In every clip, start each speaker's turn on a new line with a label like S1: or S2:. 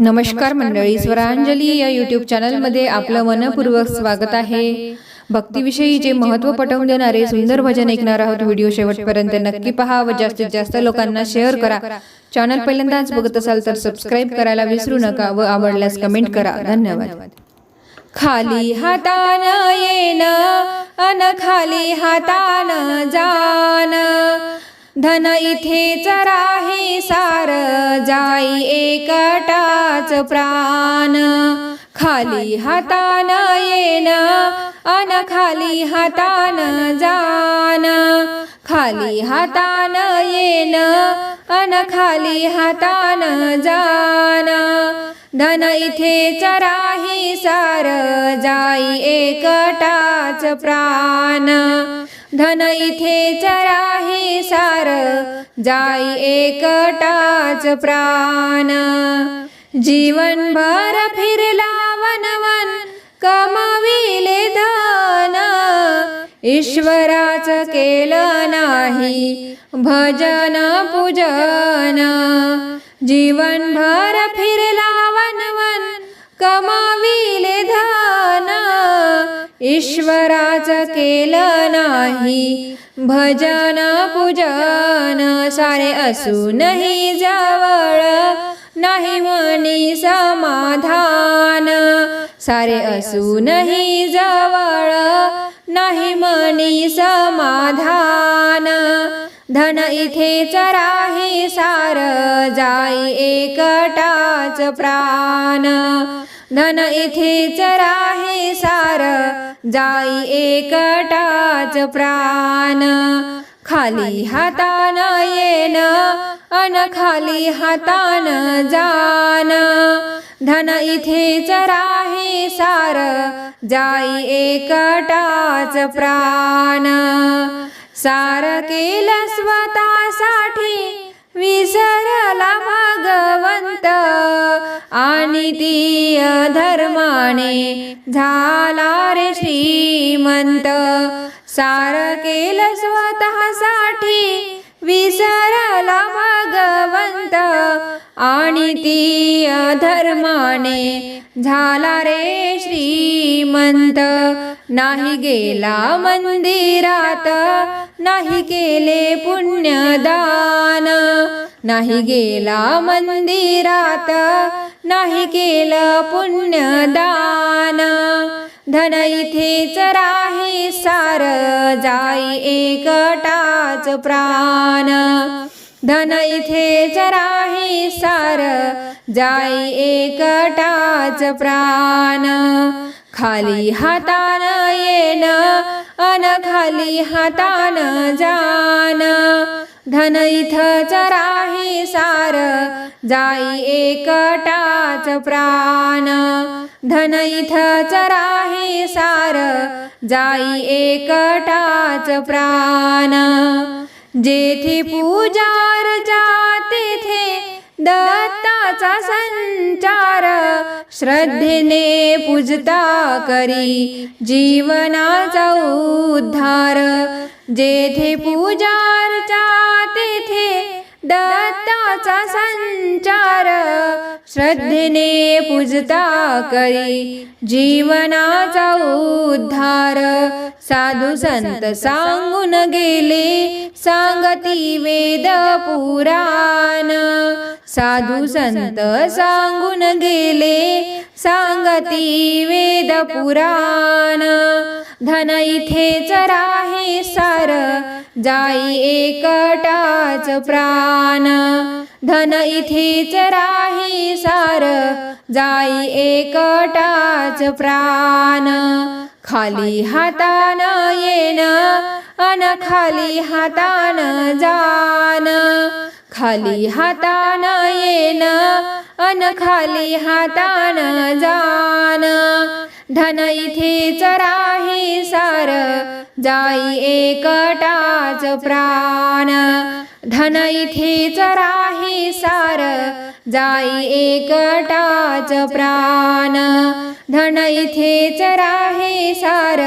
S1: नमस्कार मंडळी स्वरांजली या युट्यूब चॅनलमध्ये आपलं मनपूर्वक स्वागत आहे. भक्तीविषयीचे महत्त्व पटवून देणारे सुंदर भजन ऐकणार आहोत व्हिडिओ शेवटपर्यंत नक्की पहा. व जास्तीत जास्त लोकांना शेअर करा. चॅनल पहिल्यांदाच बघत असाल तर सबस्क्राईब करायला विसरू नका व आवडल्यास कमेंट करा. धन्यवाद. खाली हातान येन अन खाली हातान जान धन इथेच राही सार जाई एकटाच प्राण. खाली हातान येन अन खाली हातान जान खाली हातान येन अन खाली हातान जान धन इथे चराही सार जाई एकटाच प्राण. धन इथे राही सार जाई एकटाच प्राण. जीवनभर फिरला वनवन कमविले धन. ईश्वराच केलं नाही भजन पूजन. जीवनभर फिरला वनवन कमाविले ईश्वराच केलं नाही भजन पूजन सारे असूनही जवळ नाही मनी समाधान. सारे असूनही जवळ नाही मनी समाधान. धन इथेच राही सार जाई एकटाच प्राण. धन इथेच राही सार जाई एकटाच प्राण. खाली हातान येन अन खाली हातान जान. धन इथेच राही सार जाई एकटाच प्राण. सार केलं स्वतःसाठी आणि धर्माने झाला रे श्रीमंत. सार केलं स्वतःसाठी. विसरला भगवंत. आणि ती धर्माने झाला रे श्रीमंत. नाही गेला मंदिरात नाही केले पुण्यदान. नाही गेला मंदिरात नाही केलं पुण्यदान. धन इथेच राही सार जाई एकटाच प्राण। धन इथेच राही सार जाई एकटाच प्राण। खाली हातान येन अन खाली हातान जान धन इथंच राही सार जाई एकटाच प्राण. धन इथंच राही सार जाई एकटाच प्राण. जेथे पूजार तेथे दत्ताचा संचार श्रद्धेने पूजता करी जीवनाचा उद्धार. जेथे पूजार तेथे दत्ताचा संचार. श्रद्धेने पूजता करी जीवनाचा उद्धार. साधू संत सांगून गेले सांगती वेद पुराण. साधू संत सांगून गेले सांगती वेद पुराण. धन इथेच राही सार जाई एकटाच प्राण. धन इथेच राही सार जाई एकटाच प्राण. खाली हातान येन अन खाली हातान जान खाली हातान येन अन खाली हातान जान धन इथेच राही सार जाई एकटाच प्राण. धन इथेच राही सार जाई एकटाच प्राण. धन इथेच राही सार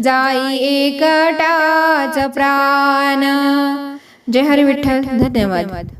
S1: जाई एकटाच प्राण. जय हरी विठ्ठल धन्यवाद.